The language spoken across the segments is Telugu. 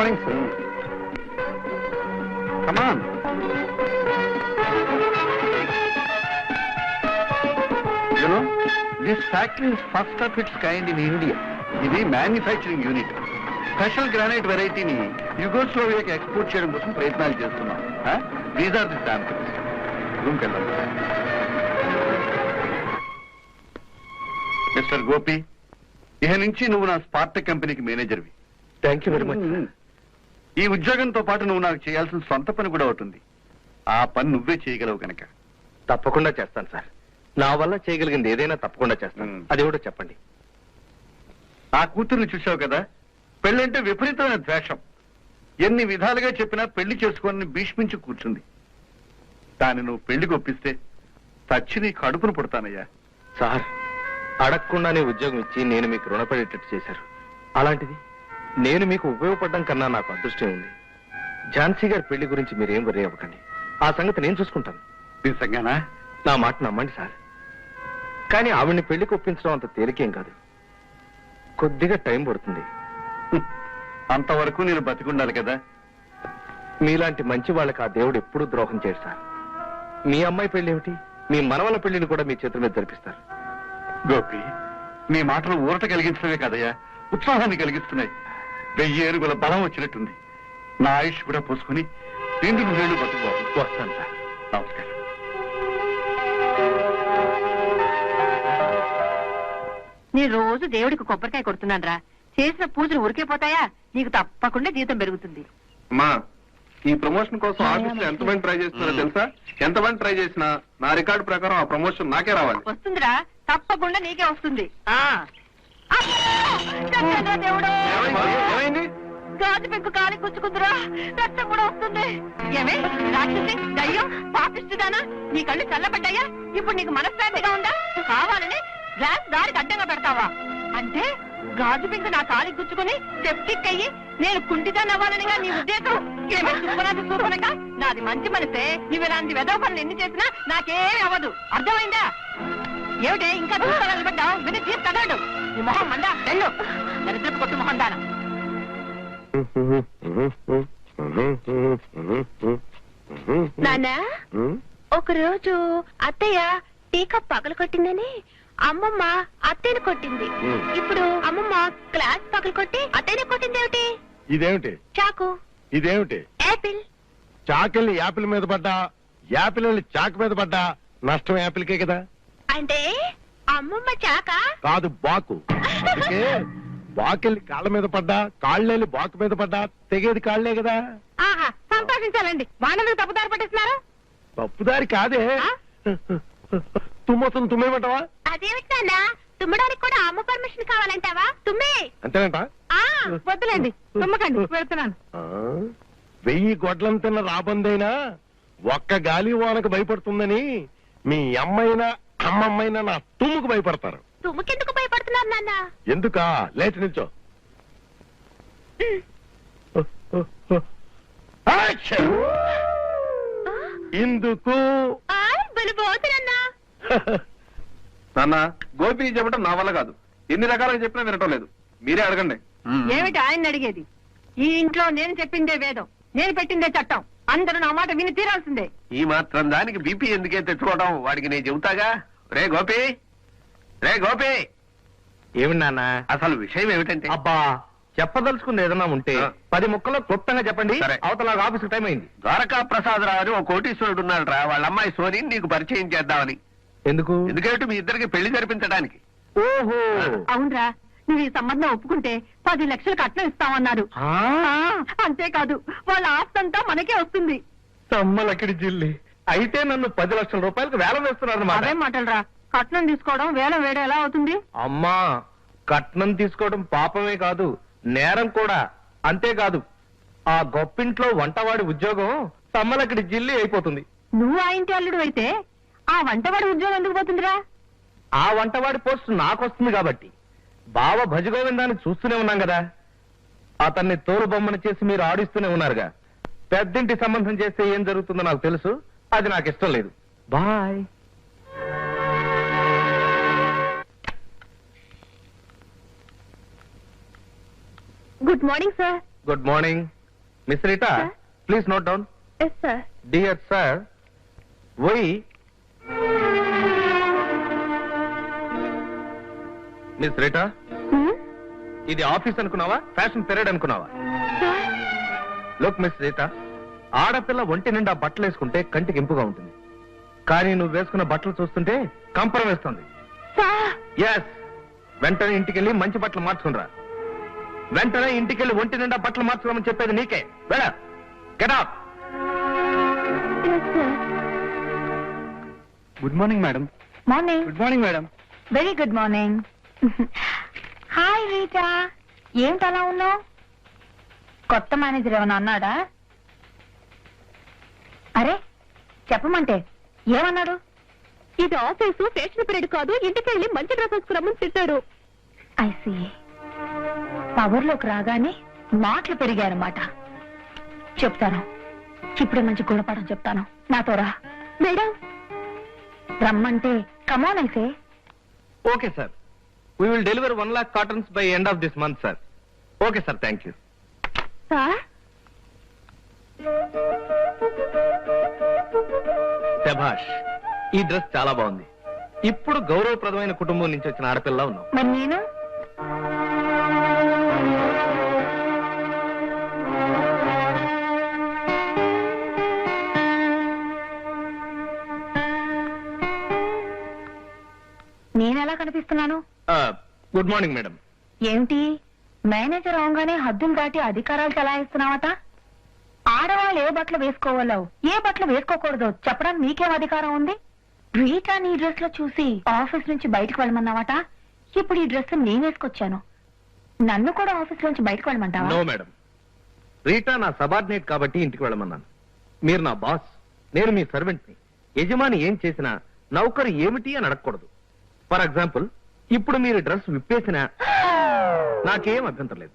Morning sir come on you know this factory is first of its kind in India ఇది మ్యానుఫ్యాక్చరింగ్ యూనిట్ స్పెషల్ గ్రానైట్ వెరైటీని యుగోస్లోవియాకి ఎక్స్పోర్ట్ చేయడం కోసం ప్రయత్నాలు చేస్తున్నాం. దీస్ ఆర్ ది శాంపిల్స్ రూమ్కి వెళ్దాం. మిస్టర్ గోపి ఇక నుంచి నువ్వు నా స్పార్టక్ కంపెనీకి మేనేజర్వి థ్యాంక్ యూ వెరీ మచ్ ఈ ఉద్యోగంతో పాటు నువ్వు నాకు చేయాల్సిన సొంత పని కూడా అవుతుంది. ఆ పని నువ్వే చేయగలవు కనుక తప్పకుండా చేస్తాను సార్. నా వల్ల చేయగలిగింది ఏదైనా తప్పకుండా చేస్తాను. మ్మ్. అది కూడా చెప్పండి. ఆ కూతుర్ని చూసావు కదా? పెళ్ళంటే విపరీతమైన ద్వేషం. ఎన్ని విధాలుగా చెప్పినా పెళ్ళి చేసుకోని భీష్మించి కూర్చుంది. దాన్ని నువ్వు పెళ్ళికి ఒప్పిస్తే చచ్చి నీ కడుపును పుడతానయ్యా. సార్ అడగకుండానే ఉద్యోగం ఇచ్చి నేను మీకు రుణపడేటట్టు చేశారు. అలాంటిది నేను మీకు ఉపయోగపడడం కన్నా నాకు అదృష్టం ఉంది. ఝాన్సీ గారి పెళ్ళి గురించి మీరేం వరి అవ్వకండి. ఆ సంగతి నేను చూసుకుంటాను. నిజంగానా? నా మాట నమ్మండి సార్. కానీ ఆవిడ్ని పెళ్ళికి ఒప్పించడం అంత తేలికేం కాదు. కొద్దిగా టైం పడుతుంది. అంతవరకు నేను బతికుండాలి కదా? మీలాంటి మంచి వాళ్ళకి ఆ దేవుడు ఎప్పుడూ ద్రోహం చేయడు సార్. మీ అమ్మాయి పెళ్ళి ఏమిటి? మీ మనవల పెళ్ళిని కూడా మీ చేతుల మీద జరిపిస్తారు. గోపి నీ మాటలు ఊరట కలిగించడమే కదయ్యా. ఉత్సాహాన్ని కలిగిస్తున్నాయి. వెయ్యి ఏనుగుల బలం వచ్చినట్టుంది. నా ఆయుష్ కూడా పోసుకుని రెండు నూరేళ్ళు బతుకుబాబు వస్తాను సార్. నమస్కారం. నేను రోజు దేవుడికి కొబ్బరికాయ కొడుతున్నాను రా చేసిన పూజలు ఉరికే పోతాయా? నీకు తప్పకుండా జీతం పెరుగుతుంది. అమ్మా ఈ ప్రమోషన్ కోసం ఆఫీస్లో ఎంతమంది ట్రై చేస్తున్నారో తెలుసా? ఎంతమంది ట్రై చేసినా నా రికార్డు ప్రకారం ఆ ప్రమోషన్ నాకే రావాలి. వస్తుందిరా. తప్పకుండా నీకే వస్తుంది. ఆ. ఏమైంది? గాజు పెంకు కాలి గుచ్చుకుందిరా రక్తం కూడా వస్తుంది. ఏమే? రాక్షసి దయ్యం పాపిస్తుదానా నీ కళ్ళు చల్లబడ్డాయా? ఇప్పుడు నీకు మనశ్శాంతిగా ఉందా? కావాలని గ్లాస్ దారికి అడ్డంగా పెడతావా? అంటే గాజు పెంకు నా కాలి గుచ్చుకుని సెప్టిక్ అయ్యి నేను కుంటిదాన్ని అవ్వాలనిగా నీ ఉద్దేశం? ఏమే? చూపనాది చూపనగా నాది మంచి మనసే. నువ్వు ఇలాంటి వెదవ పనులు ఎన్ని చేసినా నాకేమీ అవ్వదు. అర్థమైందా? ఏమిటే? ఇంకా నిలబడ్డావు విని నీ మొహం మందా? వెళ్ళు. దరిద్రపు కొట్టు మొహం దానా. నానా ఒక రోజు అత్తయ్య టీకా పగలు కొట్టిందని అమ్మమ్మ అత్తయ్యను కొట్టింది. ఇప్పుడు అమ్మమ్మ గ్లాస్ పగలు కొట్టి అత్తయ్యని కొట్టింది ఏమిటి ఇదేమిటి? చాకు. ఇదేమిటి? యాపిల్. చాకిల్ని యాపిల్ మీద పడ్డా? యాపిల్ చాకు మీద పడ్డా? నష్టం యాపిల్కే కదా. అంటే అమ్మమ్మ చాక? కాదు బాకు. అందుకే బాకెళ్ళి కాళ్ళ మీద పడ్డా కాళ్ళెళ్ళి బాకు మీద పడ్డా తెగేది కాళ్ళే కదా. ఆహా సంతోషించాలండి. వానలు తప్పుదారి పట్టిస్తున్నారు? తప్పుదారి కాదే. తుమ్మొస్తుంది తుమ్మేమంటావా అదేమిటి నాన్న? తుమ్మడానికి కూడా అమ్మ పర్మిషన్ కావాలంటావా? తుమ్మే. అంతేనంట? ఆ వద్దులేండి. తుమ్మకండి వెళ్తున్నాను. వెయ్యి గొడ్లం తిన్న రాబందైనా ఒక్క గాలి వానకు భయపడుతుందని మీ అమ్మైనా అమ్మమ్మైనా నా తుమ్ముకు భయపడతారు. తుమ్ముకెందుకు భయపడుతున్నారు నాన్న? ఎందుకా? లేచి నిల్చో. యాక్షన్! ఇందుకు? ఆ, బలిపోతున్నా నాన్న. గోపి చెప్పడం నా వల్ల కాదు. ఎన్ని రకాలుగా చెప్పినా వినటం లేదు. మీరే అడగండి. ఏమిటి ఆయన అడిగేది? ఈ ఇంట్లో నేను చెప్పిందే వేదం నేను పెట్టిందే చట్టం. అందరూ నా మాట విని తీరాల్సిందే. ఈ మాత్రం దానికి బీపీ ఎందుకే తెచ్చుకోవడం వాడికి నేను చెబుతాగా? రే గోపి! రే గోపి! ఏమి నాన్న? అసలు విషయం ఏమిటంటే? అబ్బా చెప్పదలుచుకుంది ఏదన్నా ఉంటే ఆ. పది ముక్కలో క్లుప్తంగా చెప్పండి. సరే. అవతల ఆఫీస్ టైం అయింది. ద్వారకా ప్రసాదరావు అని ఒక కోటీశ్వరుడు ఉన్నాడు వాళ్ళ అమ్మాయి సోని నీకు పరిచయం చేద్దామని. ఎందుకు? ఎందుకంటే మీ ఇద్దరికి పెళ్ళి జరిపించడానికి? ఓహో! అవునరా. నువ్వు ఈ సంబంధం ఒప్పుకుంటే పది లక్షలు కట్నం ఇస్తామన్నారు. అంతేకాదు వాళ్ళ ఆస్తంతా మనకే వస్తుంది. తమ్మలక్కడి జిల్లి. అయితే నన్ను పది లక్షల రూపాయలకు వేలం వేస్తున్నారు అదే మాటలరా. కట్నం తీసుకోవడం వేల వేడ ఎలా అవుతుంది? అమ్మా కట్నం తీసుకోవడం పాపమే కాదు నేరం కూడా. అంతేకాదు ఆ గొప్పింట్లో వంటవాడి ఉద్యోగం తమ్మలక్కడి జిల్లి అయిపోతుంది. నువ్వు ఆ ఇంటి అల్లుడు అయితే ఆ వంటవాడి ఉద్యోగం ఎందుకు పోతుందిరా? ఆ వంటవాడి పోస్ట్ నాకు వస్తుంది కాబట్టి. బావ భజగోవిందాన్ని చూస్తూనే ఉన్నాం కదా. అతన్ని తోలు బొమ్మను చేసి మీరు ఆడిస్తూనే ఉన్నారుగా. పెద్దింటి సంబంధం చేస్తే ఏం జరుగుతుందో నాకు తెలుసు. అది నాకు ఇష్టం లేదు. Bye. Good morning sir. Good morning. Miss Rita Sir? Please note down. Yes sir. Dear sir why? Miss Rita? ఇది ఆఫీస్ అనుకున్నావా? ఫ్యాషన్ పెరేడ్ అనుకున్నావా? లుక్ మిస్ రీటా ఆడపిల్ల ఒంటి నిండా బట్టలు వేసుకుంటే కంటికి ఇంపుగా ఉంటుంది. కానీ నువ్వు వేసుకున్న బట్టలు చూస్తుంటే కంపరం వేస్తుంది. ఎస్ వెంటనే ఇంటికెళ్ళి మంచి బట్టలు మార్చుకునిరా వెంటనే ఇంటికెళ్ళి ఒంటి నిండా బట్టలు మార్చుకోమని చెప్పేది నీకే. వెళ్ళ. Get up yes sir good morning madam morning good morning madam very good morning hi Rita ఏంటి అలా ఉన్నావు? కొత్త మేనేజర్ ఏమైనా అన్నాడా? అరే చెప్పమంటే ఏమన్నాడు? ఇది ఆఫీసు ఫేషన్ పీరియడ్ కాదు ఇంటికి వెళ్ళి మంచి డ్రెస్ వేసుకురమ్మని తిట్టాడు. ఐసి పవర్లోకి రాగానే మాటలు పెరిగాయన్నమాట. చెప్తాను. ఇప్పుడే మంచి గుణపడం చెప్తాను. నాతో రా. మేడం? రమ్మంటే కమోన్ అయితే. Okay sir. We will deliver one lakh cottons by end of this month sir okay sir thank you sir శభాష్ ఈ డ్రెస్ చాలా బాగుంది. ఇప్పుడు గౌరవప్రదమైన కుటుంబం నుంచి వచ్చిన ఆడపిల్ల ఉన్నావు మరి నేను? నేనెలా కనిపిస్తున్నాను? గుడ్ మార్నింగ్ మేడం ఏమిటి? మేనేజర్ అవగానే హద్దులు దాటి అధికారాలు చలాయిస్తున్నావట? ఆడవాళ్ళు ఏ బట్టలు వేసుకోవాలో ఏ బట్టలు వేసుకోకూడదో చెప్పడానికి నీకేం అధికారం ఉంది? రీటా నీ డ్రెస్లో చూసి ఆఫీస్ నుంచి బయటకు వెళ్ళమన్నావట? ఇప్పుడు ఈ డ్రెస్ నేను వేసుకొచ్చాను. నన్ను కూడా ఆఫీస్ నుంచి బయటకు వెళ్ళమంటావా? నో మేడం రీటా నా సబార్డినేట్ కాబట్టి ఇంటికి వెళ్ళమన్నాను. మీరు నా బాస్. నేను మీ సర్వెంట్ని యజమాని ఏం చేసినా నౌకరు ఏమిటి అని అడగకూడదు. ఫర్ ఎగ్జాంపుల్ ఇప్పుడు మీరు డ్రెస్ విప్పేసినా నాకేం అభ్యంతరం లేదు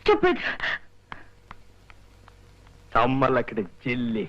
Stupid. చమ్మలక్కడి చెల్లి